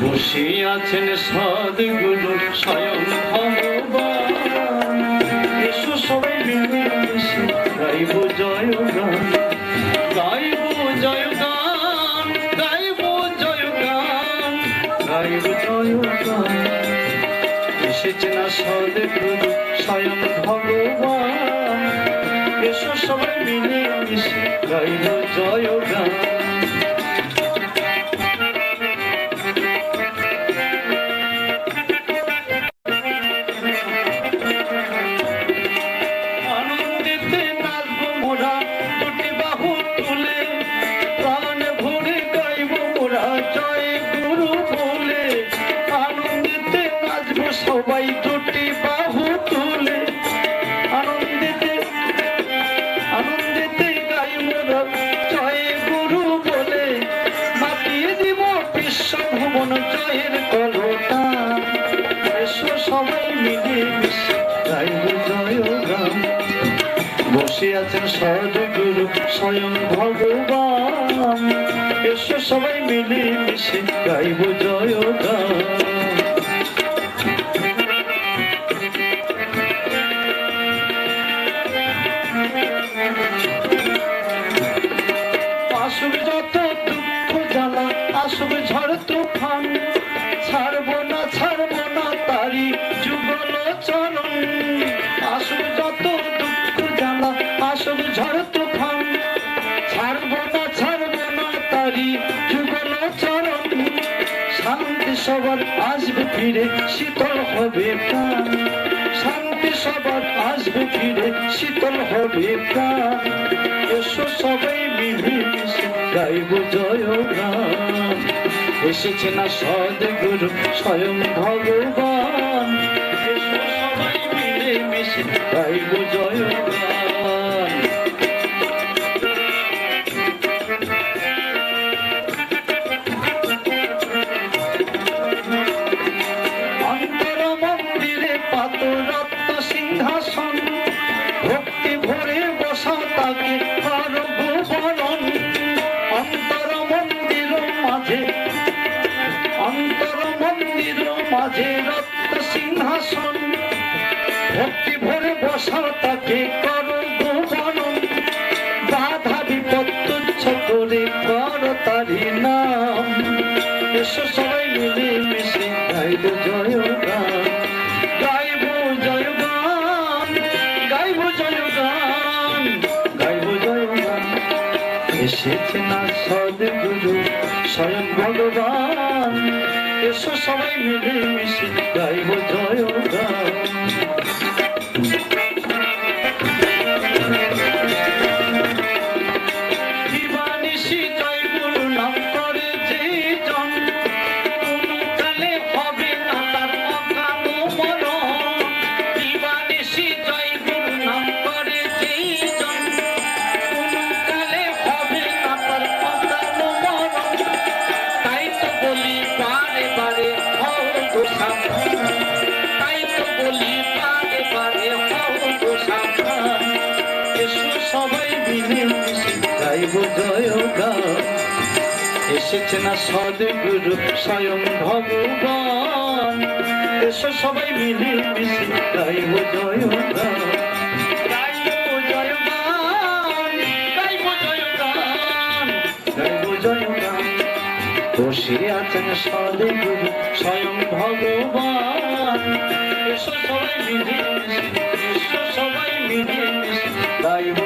বসে আছেন সদগুরু স্বয়ং ভগবান। এসো সবাই মিলে গাইব জয় গান, গাইব জয় গান, গাইব জয় গান, গাইব জয় গান। এসেছে সদগুরু স্বয়ং ভগবান। এসো সবাই মিলে গাইব জয় গান। সবাই মিলে বসে আছেন সদগুরু স্বয়ং ভগবান এসো সবাই মিলে মিশে গাইব জয় গান আসুক যত দুঃখ জ্বালা আসুক ঝড়, তুফান। তারি যুগল চরণ শান্তি সবার আসবে ফিরে, শীতল হবে প্রাণ। শান্তি সবার আসবে ফিরে, শীতল হবে প্রাণ। এসো সবাই মিলে মিশে গাইব জয় গান। এসেছে না সদগুরু, স্বয়ং ভগবান। জয় ভরে বসা তাকে বাধা বিপদ করে কর তারি নাম। এসো সবাই মিলে মিশে গাইব জয় গান। গাইব জয় গান, গাইব জয় গান, গাইব জয় গান। এসেছে না সদগুরু, স্বয়ং ভগবান। এসো সবাই মিলে মিশে গাইব জয় গান। এসেছে না সদগুরু, স্বয়ং ভগবান। এসো সবাই মিলে মিশে গাইব জয় গান গাইব জয় গান গাইব বসে আছেন সদগুরু, স্বয়ং ভগবান। সবাই মিলে সবাই মিলে গাইব